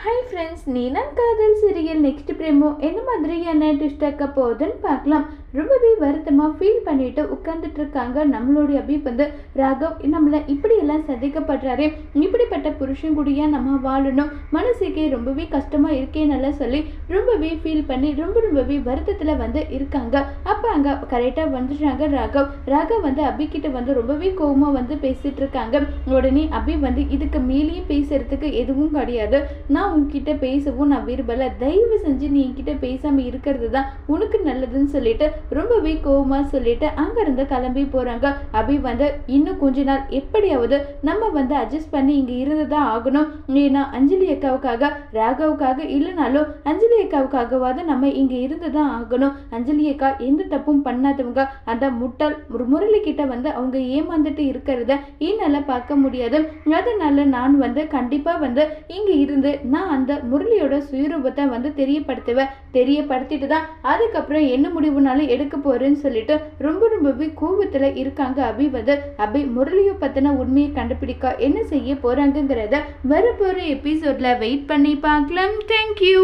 Hi friends Neelan காதல் serial next பிரேமோ என்ன மாதிரியான ட்விஸ்ட் ஆக்க போகுதுன்னு பார்க்கலாம் ரொம்பவே வருத்தமாக ஃபீல் பண்ணிட்டு உட்காந்துட்டு இருக்காங்க நம்மளுடைய அபி வந்து ராகவ் நம்மளை இப்படியெல்லாம் சதிக்கப்படுறாரு இப்படிப்பட்ட புருஷன் கூடிய நம்ம வாழணும்? மனசுக்கே ரொம்பவே கஷ்டமாக இருக்கேன்னு சொல்லி ரொம்பவே ஃபீல் பண்ணி ரொம்ப ரொம்பவே வருத்தத்தில் வந்து இருக்காங்க. அப்போ அங்கே கரெக்டாக வந்துடுறாங்க ராகவ். ராகவ் வந்து அபிக்கிட்ட வந்து ரொம்பவே கோவமாக வந்து பேசிட்டு இருக்காங்க உடனே அபி வந்து இதுக்கு மேலேயும் பேசுறதுக்கு எதுவும் கிடையாது. நான் உங்ககிட்ட பேசவும் நான் விரும்பலை. தயவு செஞ்சு நீ என்கிட்ட பேசாமல் இருக்கிறது தான் உனக்கு நல்லதுன்னு சொல்லிட்டு ரொம்பவே கோவமா சொல்லிட்டு அங்கேருந்து கிளம்பி போகிறாங்க அபி வந்து இன்னும் கொஞ்ச நாள் எப்படியாவது நம்ம வந்து அட்ஜஸ்ட் பண்ணி இங்கே இருந்து தான் ஆகணும். ஏன்னா அஞ்சலி அக்காவுக்காக ராகவுக்காக இல்லைனாலும் அஞ்சலி அக்காவுக்காகவாவது நம்ம இங்கே இருந்து தான் ஆகணும். அஞ்சலி அக்கா எந்த தப்பும் பண்ணாதவங்க. அந்த முட்டாள் முரளி கிட்ட வந்து அவங்க ஏமாந்துட்டு இருக்கிறத என்னால் பார்க்க முடியாது. அதனால நான் வந்து கண்டிப்பாக வந்து இங்கே இருந்து நான் அந்த முரளியோட சுயரூபத்தை வந்து தெரியப்படுத்துவேன். தெரியப்படுத்திட்டு தான் அதுக்கப்புறம் என்ன முடிவுனாலும் எடுக்க போறேன்னு சொல்லிட்டு ரொம்ப ரொம்பவே கோபத்துல இருக்காங்க அபி வந்து அபி முரளியை பத்தின உண்மையை கண்டுபிடிக்க? என்ன செய்ய போகிறாங்கங்கிறத வரப்போற எபிசோட்ல வெயிட் பண்ணி பார்க்கலாம். தேங்க்யூ